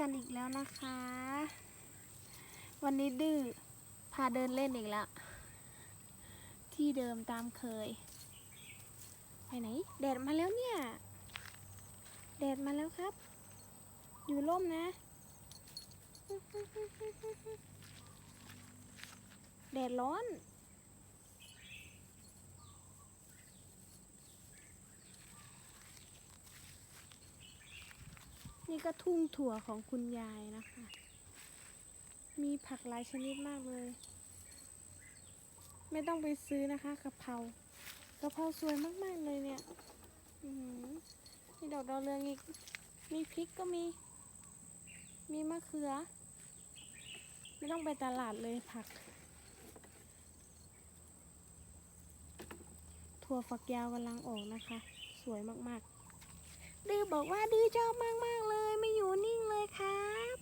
กันอีกแล้วนะคะ วันนี้ดื้อพาเดินเล่นอีกแล้ว ที่เดิมตามเคย ไปไหน แดดมาแล้วเนี่ย แดดมาแล้วครับ อยู่ร่มนะ แดดร้อน นี่ก็ทุ่งถั่วของคุณยายนะคะ มีผักหลายชนิดมากเลย ไม่ต้องไปซื้อนะคะกะเพรากะเพราสวยมากๆเลยเนี่ยมีดอกดาวเรืองอีก มีพริกก็มี มีมะเขือ ไม่ต้องไปตลาดเลยผัก ถั่วฝักยาวกำลังออกนะคะ สวยมากๆดื้อบอกว่าดื้อชอบมากๆเลยนิ่งเลยครับ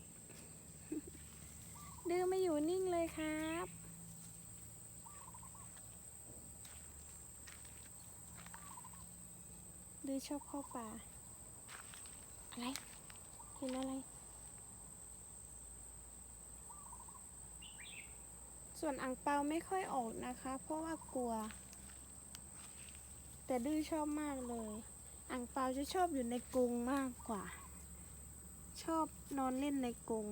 ดื้อไม่อยู่นิ่งเลยครับ ดื้อชอบเข้าป่า อะไร เห็นอะไร ส่วนอ่างเปาไม่ค่อยออกนะคะ เพราะว่ากลัว แต่ดื้อชอบมากเลยอ่างเปาจะชอบอยู่ในกรงมากกว่า ชอบนอนเล่นในกรง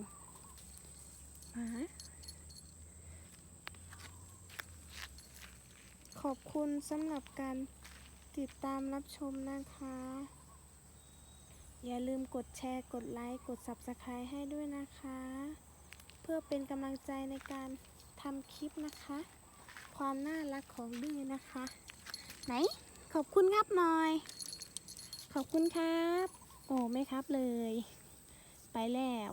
หมาขอบคุณสำหรับการ ติดตามรับชมนะคะ อย่าลืมกดแชร์ กดไลค์ กด Subscribe ให้ด้วยนะคะ เพื่อเป็นกำลังใจในการทำคลิปนะคะ ความน่ารักของดื้อนะคะ ไหน ขอบคุณครับหน่อย ขอบคุณครับ โอ้ไม่ครับเลย ไปแล้ว